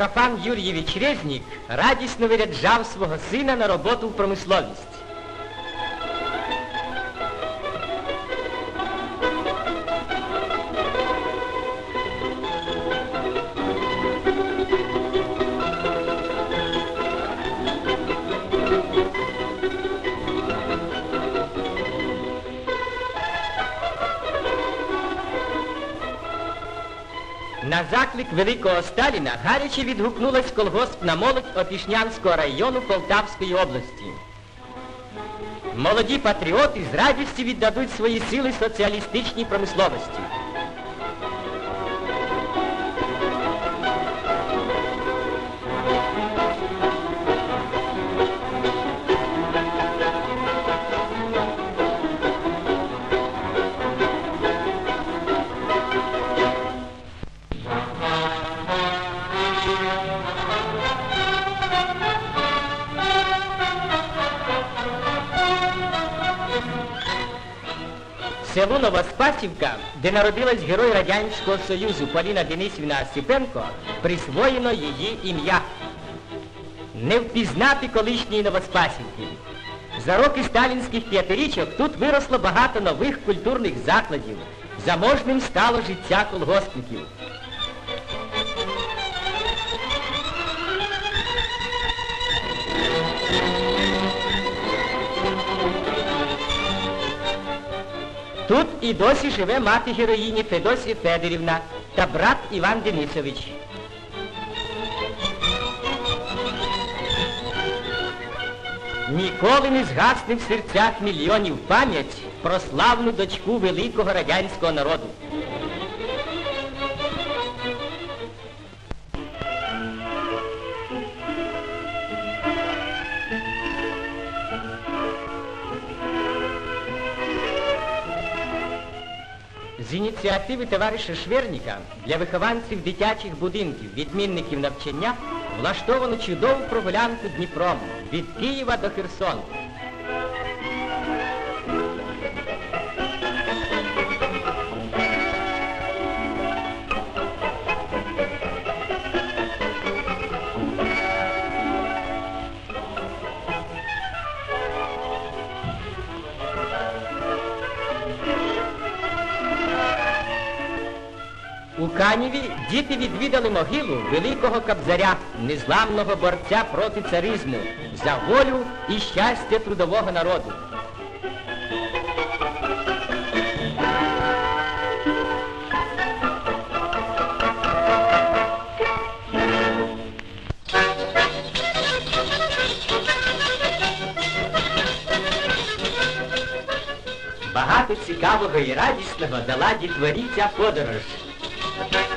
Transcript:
Митрофан Юр'євич Резнік радісно виряджав свого сина на роботу в промисловість. На заклик великого Сталіна гаряче відгукнулась колгоспна молодь Опішнянського району Полтавської області. Молоді патріоти з радістю віддадуть свої сили соціалістичній промисловості. Село Новоспасівка, де народилась герой Радянського Союзу Поліна Денисівна Осипенко, присвоєно її ім'я. Не впізнати колишньої Новоспасівки. За роки сталінських п'ятирічок тут виросло багато нових культурних закладів. Заможним стало життя колгоспників. Тут і досі живе мати героїні Федосія Федорівна та брат Іван Денисович. Ніколи не згасне в серцях мільйонів пам'ять про славну дочку великого радянського народу. З ініціативи товариша Шверніка для вихованців дитячих будинків, відмінників навчання, влаштовано чудову прогулянку Дніпром від Києва до Херсону. У Каніві діти відвідали могилу великого кобзаря, незламного борця проти царизму, за волю і щастя трудового народу. Багато цікавого і радісного дала дітворі ця подорож. Thank you.